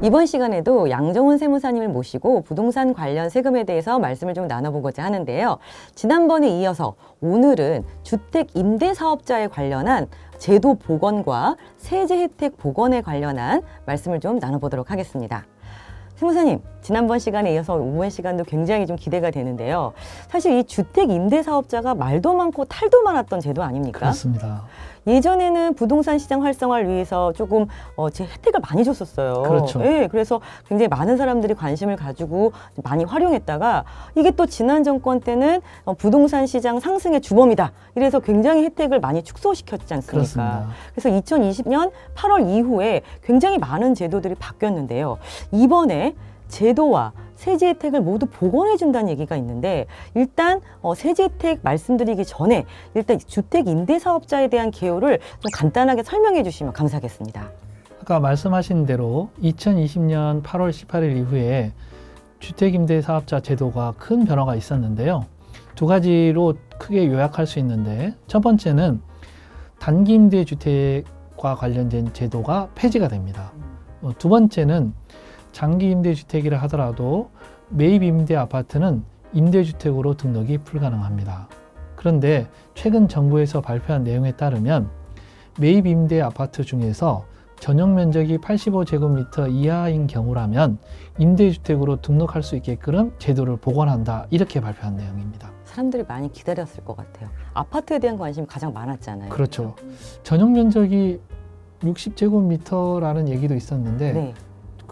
이번 시간에도 양정훈 세무사님을 모시고 부동산 관련 세금에 대해서 말씀을 좀 나눠보고자 하는데요. 지난번에 이어서 오늘은 주택 임대 사업자에 관련한 제도 복원과 세제 혜택 복원에 관련한 말씀을 좀 나눠보도록 하겠습니다. 세무사님, 지난번 시간에 이어서 이번 시간도 굉장히 좀 기대가 되는데요. 사실 이 주택 임대 사업자가 말도 많고 탈도 많았던 제도 아닙니까? 그렇습니다. 예전에는 부동산 시장 활성화를 위해서 조금 어, 제 혜택을 많이 줬었어요. 그렇죠. 예, 그래서 굉장히 많은 사람들이 관심을 가지고 많이 활용했다가 이게 또 지난 정권 때는 어, 부동산 시장 상승의 주범이다. 이래서 굉장히 혜택을 많이 축소시켰지 않습니까? 그렇습니다. 그래서 2020년 8월 이후에 굉장히 많은 제도들이 바뀌었는데요. 이번에 제도와 세제 혜택을 모두 복원해 준다는 얘기가 있는데 일단 어, 세제 혜택 말씀드리기 전에 일단 주택 임대 사업자에 대한 개요를 좀 간단하게 설명해 주시면 감사하겠습니다. 아까 말씀하신 대로 2020년 8월 18일 이후에 주택 임대 사업자 제도가 큰 변화가 있었는데요. 두 가지로 크게 요약할 수 있는데 첫 번째는 단기 임대 주택과 관련된 제도가 폐지가 됩니다. 어, 두 번째는 장기 임대 주택이라 하더라도 매입 임대 아파트는 임대주택으로 등록이 불가능합니다. 그런데 최근 정부에서 발표한 내용에 따르면 매입 임대 아파트 중에서 전용 면적이 85제곱미터 이하인 경우라면 임대주택으로 등록할 수 있게끔 제도를 복원한다 이렇게 발표한 내용입니다. 사람들이 많이 기다렸을 것 같아요. 아파트에 대한 관심이 가장 많았잖아요. 그렇죠. 전용 면적이 60제곱미터라는 얘기도 있었는데 네,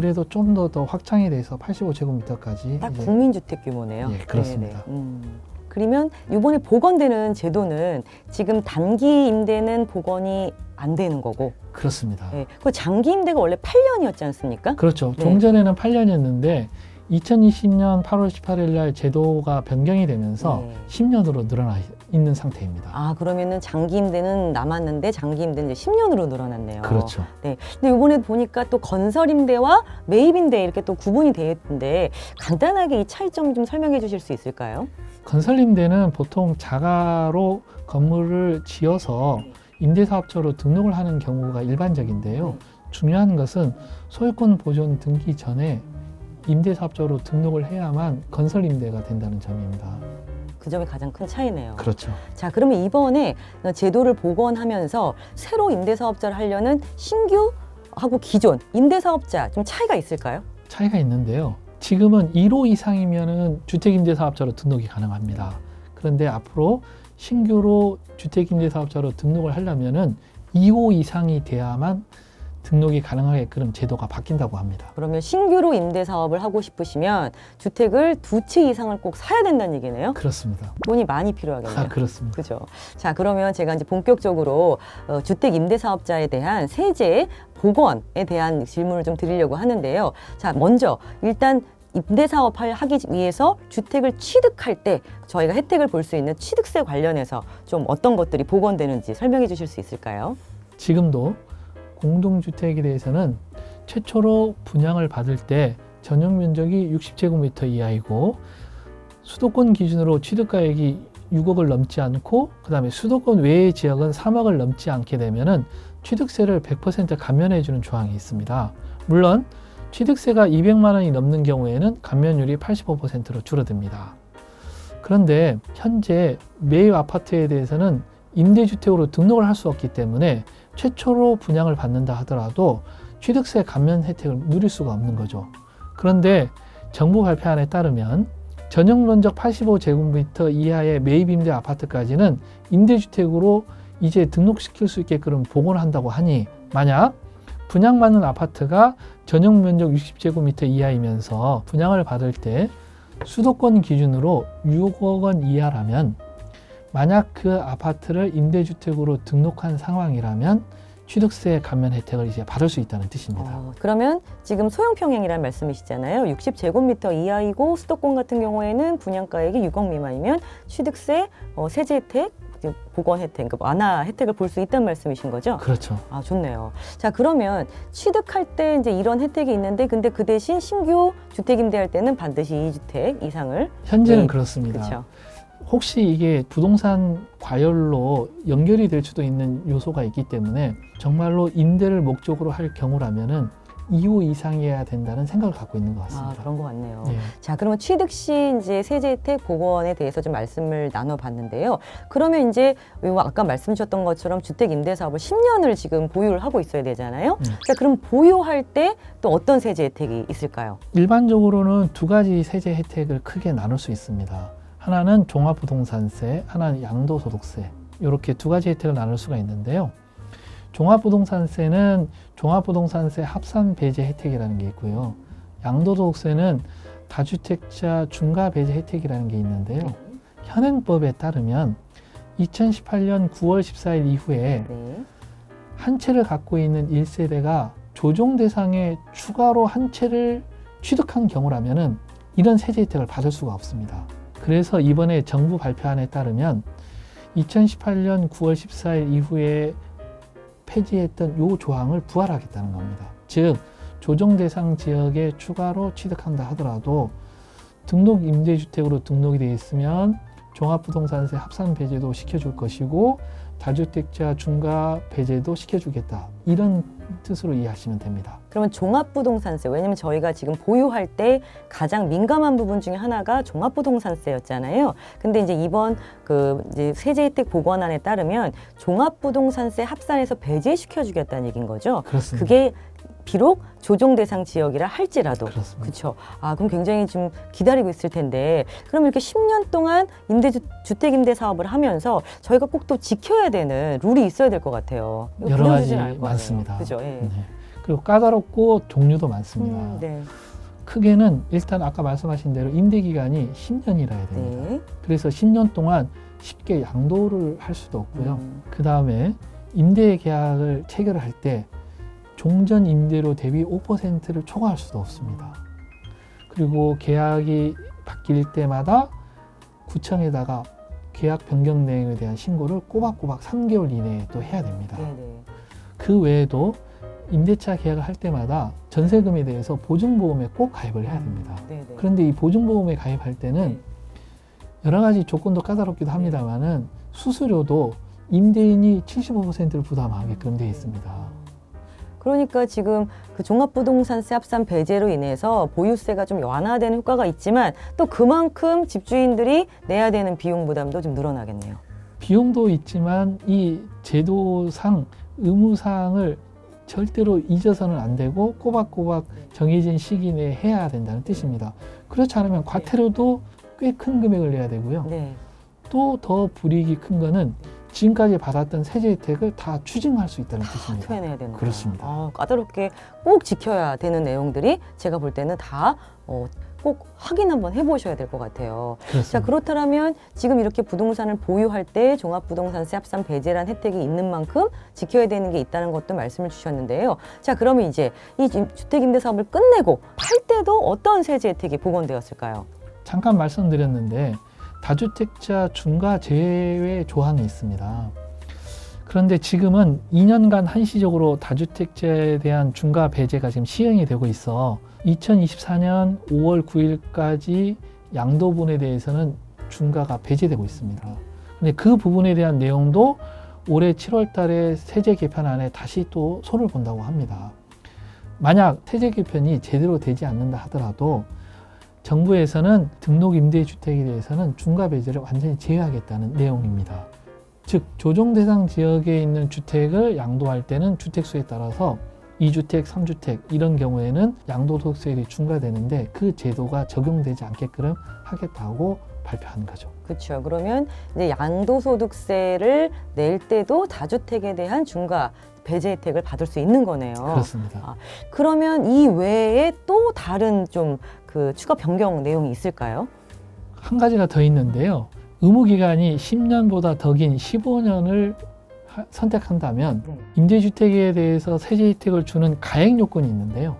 그래도 좀 더 더 확장이 돼서 85제곱미터까지 딱 국민주택 규모네요. 예, 그렇습니다. 네, 네. 음. 그러면 이번에 복원되는 제도는 지금 단기 임대는 복원이 안 되는 거고, 그렇습니다. 네. 그 장기 임대가 원래 8년이었지 않습니까? 그렇죠. 네. 종전에는 8년이었는데 2020년 8월 18일 날 제도가 변경이 되면서 네. 10년으로 늘어나 있는 상태입니다. 아 그러면은 장기 임대는 남았는데 장기 임대는 이제 10년으로 늘어났네요. 그렇죠. 네. 근데 이번에 보니까 또 건설 임대와 매입 임대 이렇게 또 구분이 되어 있는데 간단하게 이 차이점 좀 설명해 주실 수 있을까요? 건설 임대는 보통 자가로 건물을 지어서 임대사업자로 등록을 하는 경우가 일반적인데요. 네. 중요한 것은 소유권 보존 등기 전에 임대사업자로 등록을 해야만 건설 임대가 된다는 점입니다. 그 점이 가장 큰 차이네요. 그렇죠. 자, 그러면 이번에 제도를 복원하면서 새로 임대사업자를 하려는 신규 하고 기존 임대사업자 좀 차이가 있을까요? 차이가 있는데요. 지금은 1호 이상이면은 주택임대사업자로 등록이 가능합니다. 그런데 앞으로 신규로 주택임대사업자로 등록을 하려면은 2호 이상이 돼야만 등록이 가능하게끔 제도가 바뀐다고 합니다. 그러면 신규로 임대 사업을 하고 싶으시면 주택을 두 채 이상을 꼭 사야 된다는 얘기네요. 그렇습니다. 돈이 많이 필요하겠네요. 아, 그렇습니다. 그죠. 자, 그러면 제가 이제 본격적으로 어, 주택 임대 사업자에 대한 세제 복원에 대한 질문을 좀 드리려고 하는데요. 자, 먼저 일단 임대 사업을 하기 위해서 주택을 취득할 때 저희가 혜택을 볼 수 있는 취득세 관련해서 좀 어떤 것들이 복원되는지 설명해 주실 수 있을까요? 지금도 공동주택에 대해서는 최초로 분양을 받을 때 전용 면적이 60제곱미터 이하이고 수도권 기준으로 취득가액이 6억을 넘지 않고 그다음에 수도권 외의 지역은 3억을 넘지 않게 되면은 취득세를 100% 감면해 주는 조항이 있습니다. 물론 취득세가 200만 원이 넘는 경우에는 감면율이 85%로 줄어듭니다. 그런데 현재 매입 아파트에 대해서는 임대주택으로 등록을 할 수 없기 때문에 최초로 분양을 받는다 하더라도 취득세 감면 혜택을 누릴 수가 없는 거죠. 그런데 정부 발표안에 따르면 전용 면적 85제곱미터 이하의 매입 임대 아파트까지는 임대주택으로 이제 등록시킬 수 있게끔 복원한다고 하니 만약 분양받는 아파트가 전용 면적 60제곱미터 이하이면서 분양을 받을 때 수도권 기준으로 6억 원 이하라면 만약 그 아파트를 임대주택으로 등록한 상황이라면 취득세 감면 혜택을 이제 받을 수 있다는 뜻입니다. 어, 그러면 지금 소형 평형이라는 말씀이시잖아요. 60제곱미터 이하이고 수도권 같은 경우에는 분양가액이 6억 미만이면 취득세, 어, 세제 혜택, 보건 혜택, 그러니까 완화 혜택을 볼 수 있다는 말씀이신 거죠? 그렇죠. 아 좋네요. 자 그러면 취득할 때 이제 이런 혜택이 있는데 근데 그 대신 신규 주택 임대할 때는 반드시 2주택 이상을 현재는 네, 그렇습니다. 그렇죠. 혹시 이게 부동산 과열로 연결이 될 수도 있는 요소가 있기 때문에 정말로 임대를 목적으로 할 경우라면은 2호 이상이어야 된다는 생각을 갖고 있는 것 아, 같습니다. 그런 것 같네요. 예. 자, 그러면 취득 시 이제 세제 혜택 복원에 대해서 좀 말씀을 나눠봤는데요. 그러면 이제 요 아까 말씀 주셨던 것처럼 주택 임대 사업을 10년을 지금 보유를 하고 있어야 되잖아요. 음. 자, 그럼 보유할 때 또 어떤 세제 혜택이 있을까요? 일반적으로는 두 가지 세제 혜택을 크게 나눌 수 있습니다. 하나는 종합부동산세, 하나는 양도소득세. 이렇게 두 가지 혜택을 나눌 수가 있는데요. 종합부동산세는 종합부동산세 합산 배제 혜택이라는 게 있고요. 양도소득세는 다주택자 중과 배제 혜택이라는 게 있는데요. 현행법에 따르면 2018년 9월 14일 이후에 네. 한 채를 갖고 있는 1세대가 조정 대상에 추가로 한 채를 취득한 경우라면은 이런 세제 혜택을 받을 수가 없습니다. 그래서 이번에 정부 발표안에 따르면 2018년 9월 14일 이후에 폐지했던 요 조항을 부활하겠다는 겁니다. 즉 조정 대상 지역에 추가로 취득한다 하더라도 등록 임대주택으로 등록이 되어 있으면 종합부동산세 합산 배제도 시켜줄 것이고 다주택자 중과 배제도 시켜주겠다 이런 뜻으로 이해하시면 됩니다. 그러면 종합부동산세 왜냐면 저희가 지금 보유할 때 가장 민감한 부분 중에 하나가 종합부동산세였잖아요. 근데 이제 이번 그 이제 세제 혜택 보관안에 따르면 종합부동산세 합산해서 배제시켜 주겠다는 얘기인 거죠. 그렇습니다. 그게 비록 조정 대상 지역이라 할지라도 그렇습니다. 그렇죠. 아 그럼 굉장히 좀 기다리고 있을 텐데 그럼 이렇게 10년 동안 임대 주택 임대 사업을 하면서 저희가 꼭 또 지켜야 되는 룰이 있어야 될 것 같아요. 이거 여러 가지 주진 않을 거 아니에요. 많습니다. 그죠. 예. 네. 그리고 까다롭고 종류도 많습니다. 음, 네. 크게는 일단 아까 말씀하신 대로 임대 기간이 10년이라야 됩니다. 네. 그래서 10년 동안 쉽게 양도를 할 수도 없고요. 음, 그 다음에 임대 계약을 체결을 할때 종전 임대료 대비 5%를 초과할 수도 없습니다. 그리고 계약이 바뀔 때마다 구청에다가 계약 변경 내용에 대한 신고를 꼬박꼬박 3개월 이내에 또 해야 됩니다. 네, 네. 그 외에도 임대차 계약을 할 때마다 전세금에 대해서 보증보험에 꼭 가입을 해야 됩니다. 네, 네. 그런데 이 보증보험에 가입할 때는 여러 가지 조건도 까다롭기도 합니다만은 수수료도 임대인이 75%를 부담하게끔 되어 있습니다. 그러니까 지금 그 종합부동산세 합산 배제로 인해서 보유세가 좀 완화되는 효과가 있지만 또 그만큼 집주인들이 내야 되는 비용 부담도 좀 늘어나겠네요. 비용도 있지만 이 제도상 의무사항을 절대로 잊어서는 안 되고 꼬박꼬박 정해진 시기 내에 해야 된다는 뜻입니다. 그렇지 않으면 과태료도 꽤 큰 금액을 내야 되고요. 네. 또 더 불이익이 큰 거는 지금까지 받았던 세제 혜택을 다 추징할 수 있다는 뜻입니다. 토해내야 되는 그렇습니다. 아, 까다롭게 꼭 지켜야 되는 내용들이 제가 볼 때는 다 어, 꼭 확인 한번 해보셔야 될 것 같아요. 그렇습니다. 자 그렇다면 지금 이렇게 부동산을 보유할 때 종합부동산세 합산 배제란 혜택이 있는 만큼 지켜야 되는 게 있다는 것도 말씀을 주셨는데요. 자 그러면 이제 이 주택임대사업을 끝내고 팔 때도 어떤 세제 혜택이 복원되었을까요? 잠깐 말씀드렸는데 다주택자 중과 제외 조항이 있습니다. 그런데 지금은 2년간 한시적으로 다주택자에 대한 중과 배제가 지금 시행이 되고 있어 2024년 5월 9일까지 양도분에 대해서는 중과가 배제되고 있습니다. 근데 그 부분에 대한 내용도 올해 7월 달에 세제 개편안에 다시 또 손을 본다고 합니다. 만약 세제 개편이 제대로 되지 않는다 하더라도 정부에서는 등록 임대주택에 대해서는 중과 배제를 완전히 제외하겠다는 내용입니다. 즉 조정 대상 지역에 있는 주택을 양도할 때는 주택 수에 따라서 2주택, 3주택 이런 경우에는 양도소득세율이 중과되는데 그 제도가 적용되지 않게끔 하겠다고 발표한 거죠. 그렇죠. 그러면 이제 양도소득세를 낼 때도 다주택에 대한 중과 배제 혜택을 받을 수 있는 거네요. 그렇습니다. 아, 그러면 이 외에 또 다른 좀 그 추가 변경 내용이 있을까요? 한 가지가 더 있는데요. 의무 기간이 10년보다 더 긴 15년을 선택한다면 네. 임대주택에 대해서 세제 혜택을 주는 가액 요건이 있는데요.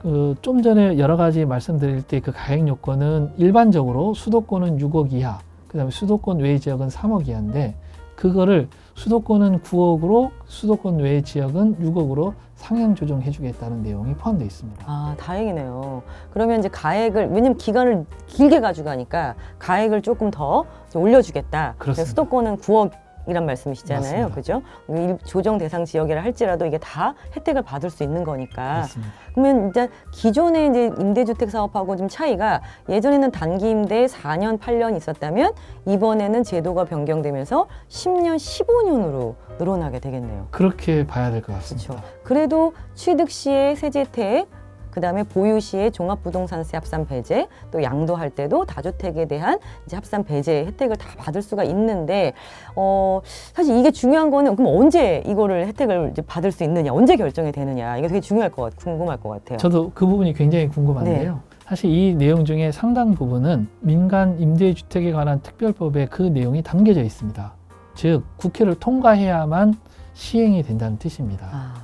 그 좀 전에 여러 가지 말씀드릴 때 그 가액 요건은 일반적으로 수도권은 6억 이하, 그다음에 수도권 외 지역은 3억 이하인데 그거를 수도권은 9억으로 수도권 외 지역은 6억으로 상향 조정해 주겠다는 내용이 포함되어 있습니다. 아, 다행이네요. 그러면 이제 가액을 왜냐면 기간을 길게 가져가니까 가액을 조금 더 이제 올려 주겠다. 그렇습니다. 수도권은 9억 이란 말씀이시잖아요. 그죠? 일- 조정 대상 지역이라 할지라도 이게 다 혜택을 받을 수 있는 거니까. 맞습니다. 그러면 이제 기존의 이제 임대주택 사업하고 좀 차이가 예전에는 단기 임대 4년, 8년 있었다면 이번에는 제도가 변경되면서 10년, 15년으로 늘어나게 되겠네요. 그렇게 봐야 될 것 같습니다. 그렇죠. 그래도 취득 시의 세제 혜택, 그 다음에 보유 시에 종합부동산세 합산 배제, 또 양도할 때도 다주택에 대한 이제 합산 배제 혜택을 다 받을 수가 있는데 어 사실 이게 중요한 거는 그럼 언제 이거를 혜택을 이제 받을 수 있느냐, 언제 결정이 되느냐 이게 되게 중요할 것 같, 궁금할 것 같아요. 저도 그 부분이 굉장히 궁금한데요. 네. 사실 이 내용 중에 상당 부분은 민간 임대주택에 관한 특별법에 그 내용이 담겨져 있습니다. 즉 국회를 통과해야만 시행이 된다는 뜻입니다. 아,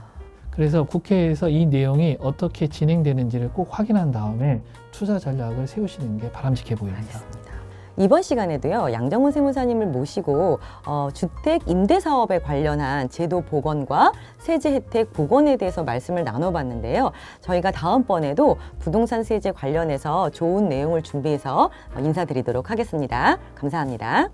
그래서 국회에서 이 내용이 어떻게 진행되는지를 꼭 확인한 다음에 투자 전략을 세우시는 게 바람직해 보입니다. 알겠습니다. 이번 시간에도요 양정훈 세무사님을 모시고 어, 주택 임대 사업에 관련한 제도 복원과 세제 혜택 복원에 대해서 말씀을 나눠봤는데요. 저희가 다음번에도 부동산 세제 관련해서 좋은 내용을 준비해서 어, 인사드리도록 하겠습니다. 감사합니다.